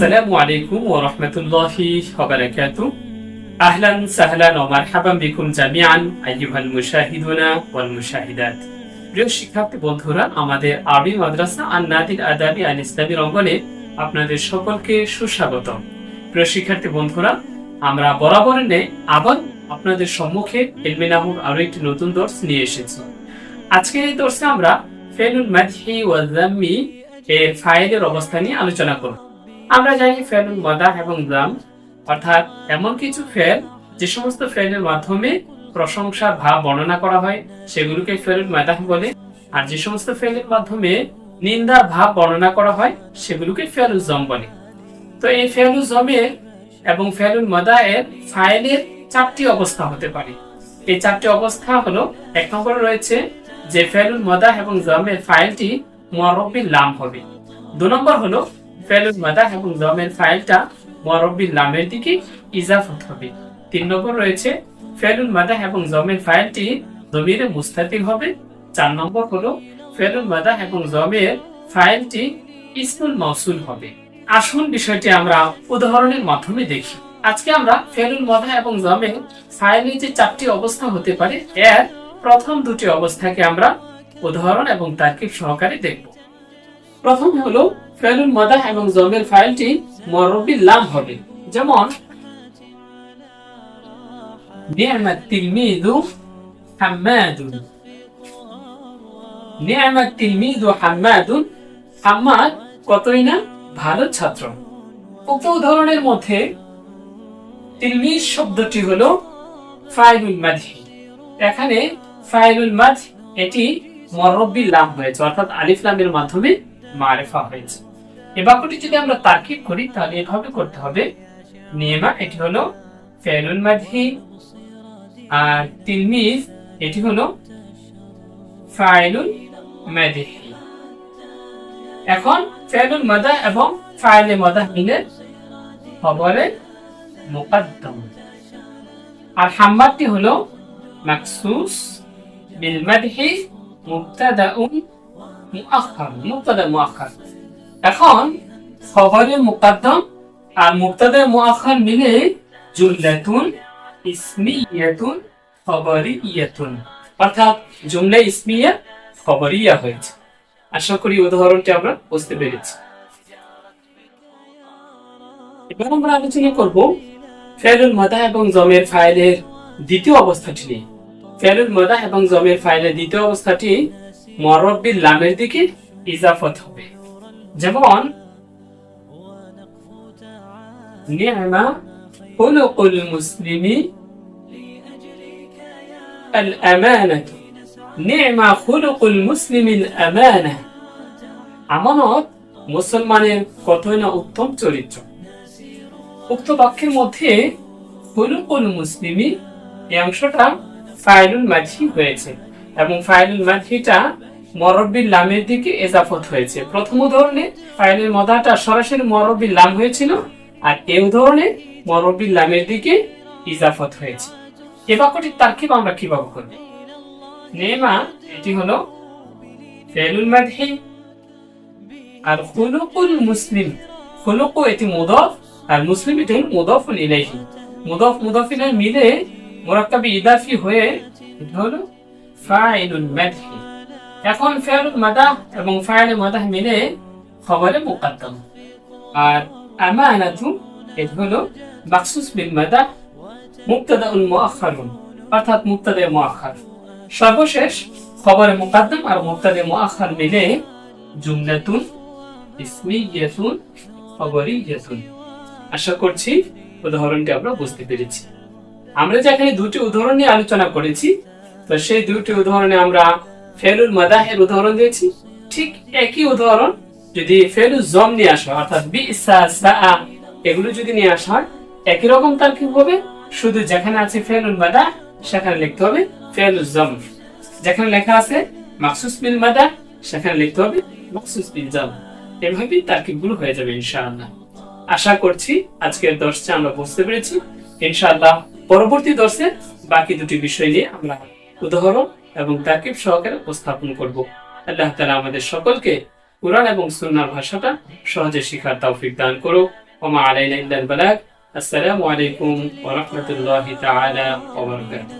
আসসালামু আলাইকুম ওয়া রাহমাতুল্লাহি ওয়া বারাকাতু। আহলান সাহলান ওয়া মারহাবান বিকুম জামিআন আইয়ুহাল মুশাহিদুনা ওয়াল মুশাহিদাত। প্রিয় শিক্ষার্থী বন্ধুরা, আমাদের আরবি মাদ্রাসা আন নাদির আদাবি আল ইসলামী অঙ্গনে আপনাদের সকলকে সুস্বাগত প্রিয় শিক্ষার্থী বন্ধুরা, আমরা বরাবর নে আবার আপনাদের সম্মুখে ইলমে নাহুর আরও একটি নতুন দর্স নিয়ে এসেছি। আজকের এই দর্সে আমরা ফেলুল মাদহি ওয়া জাম্মি এর ফাইলের অবস্থা নিয়ে আলোচনা করব। আমরা জানি ফেলুল মাদাহ এবং জাম অর্থাৎ এমন কিছু ফেল যে সমস্ত ফেলের মাধ্যমে প্রশংসা, ভাব বর্ণনা করা হয়, সেগুলোকে ফেলুল মাদাহ বলে। আর যে সমস্ত ফেলের মাধ্যমে নিন্দার ভাব বর্ণনা করা হয়, সেগুলোকে ফেলুল জম বলে। তো এই ফেলুল জমের এবং ফেলুল মাদায়ের ফাইলের চারটি অবস্থা হতে পারে। এই চারটি অবস্থা হলো, এক নম্বরে রয়েছে যে ফেলুল মাদাহ এবং জমের ফাইলটি মুআরবিল লাম হবে। দু নম্বর হলো ফেলুল মাদাহ এবং জমের ফাইলটা মুআরবিল লামের দিকে ইজাফত হবে। তিন নম্বর রয়েছে ফেলুল মাদাহ এবং জমের ফাইলটি জমিরে মুস্তাতির হবে। চার নম্বর হলো ফেলুল মাদাহ এবং জমের ফাইলটি ইসমুল মৌসুল হবে। আসুন বিষয়টি আমরা উদাহরণের মাধ্যমে দেখি। আজকে আমরা ফেলুল মাদাহ এবং জমের ফাইলের যে চারটি অবস্থা হতে পারে, এর প্রথম দুটি অবস্থাকে আমরা উদাহরণ এবং তার্কিক সহকারে দেখব। প্রথম হলো ফেলুল মাদাহ এবং জমের ফাইলটি মরবিল লাম হবে। যেমন তিলমিযু হাম্মাদুন। তিলমিযু হাম্মাদুন, হাম্মাদ কতই না? ভালো ছাত্র। উদাহরণের মধ্যে তিলমিজ শব্দটি হলো ফাইলুল মাদহি। এখানে ফাইলুল মাদ এটি মরব্বি লাম হয়েছে, অর্থাৎ আলিফ লামের মাধ্যমে মারেফা হয়েছে। এই বাক্যটি যদি আমরা তার্কিক করি, তাহলে এভাবে করতে হবে। নিয়মা, এটি হলো ফেলুল মাদহি। আর তিলমিজ এটি হলো ফাইলুল মাদহি। এখন ফেলুল মাদা এবং ফাইলে মাদা মিলে খবরে মুকদ্দম। আর হাম্মাদটি হলো মাকসুস বিল মাদহি মুবতাদাউন মুআখার মুবতাদা মুআখার এখন খবরে মুকদ্দম আর মুবতাদা মুআখার মিলে জুমলাতুন ইসমিয়াতুন খবরিয়াতুন। অর্থাৎ জুমলা ইসমিয়া খবরিয়া হয়েছে। আশা করি উদাহরণটি আমরা বুঝতে পেরেছি। এবার আমরা আলোচনা করব ফেলুল মাদা এবং জমের ফাইলের দ্বিতীয় অবস্থাটি নিয়ে। ফেলুল মাদা এবং জমের ফাইলের দ্বিতীয় অবস্থাটি মরব্বিল লামের দিকে ইজাফত হবে। যেমন নি'মা খুলুকুল মুসলিমি الأمانة نعم خلق المسلم الأمانة আমানত মুসলমানের কতই না উত্তম চরিত্র উক্ত বাক্যের মধ্যে হুলুকুল মুসলিমি এই অংশটা ফাইলুল মাঝি হয়েছে এবং ফাইলুল মাঝিটা মরব্বির লামের দিকে এজাফত হয়েছে। প্রথম উদাহরণে ফাইলের মদাটা সরাসরি মরব্বির লাম হয়েছিল আর এই উদাহরণে মরব্বির লামের দিকে ইজাফত হয়েছে। এ বাক্যটির তার্কিব আমরা কীভাবে করব? নেমা, এটি হলো ফেলুল মাদহি আর খুলুকুল মুসলিম। খুলুকু এটি মুদফ আর মুসলিম এটি হলো মুদফুল ইলাইহি। মুদফ মুদফ মিলে মুরাক্কাবি ইদাফি হয়ে এটা হলো ফাইলুল মাদহি। এখন ফেলুল মাদাহ এবং ফাইলুল মাদাহ মিলে খবরে মুকদ্দম। আর আমানাতু এটি হলো মাকসুস বিল মাদাহ মুক্তাদাউল মুআখারুন অর্থাৎ মুক্তাদে মুআখার সর্বশেষ খবরে মুকদ্দম আর মুক্তাদে মুআখার মিলে জুমলাতুন, ইসমিয়াতুন, খবরিয়াতুন। আশা করছি উদাহরণটি আমরা বুঝতে পেরেছি। আমরা যেখানে দুটি উদাহরণ নিয়ে আলোচনা করেছি, তো সেই দুটি উদাহরণে আমরা ফেলুল মাদাহের উদাহরণ দিয়েছি। ঠিক একই উদাহরণ যদি ফেলুল জম নিয়ে আসা, অর্থাৎ বি এগুলো যদি নিয়ে আসা হয় একই রকম তার কি হবে? শুধু যেখানে আছে ফেলুল মাদা সেখানে লিখতে হবে ফেলুল জম। যেখানে লেখা আছে মাকসুস বিল মাদা সেখানে লিখতে হবে মাকসুস বিল জম। এভাবেই তার্কিকগুলো হয়ে যাবে, ইনশাআল্লাহ। আশা করছি আজকের দর্শে আমরা বুঝতে পেরেছি। ইনশাআল্লাহ পরবর্তী দর্শে বাকি দুটি বিষয় নিয়ে আমরা উদাহরণ এবং তাকিব সহকারে উপস্থাপন করব। আল্লাহ তালা আমাদের সকলকে কোরআন এবং সুনার ভাষাটা সহজে শিখার তৌফিক দান করো ওমা আলাইনা ইল্লাল বালাগ আসসালামু আলাইকুম ওয়া রাহমাতুল্লাহি তাআলা ওয়া বারাকাতুহু।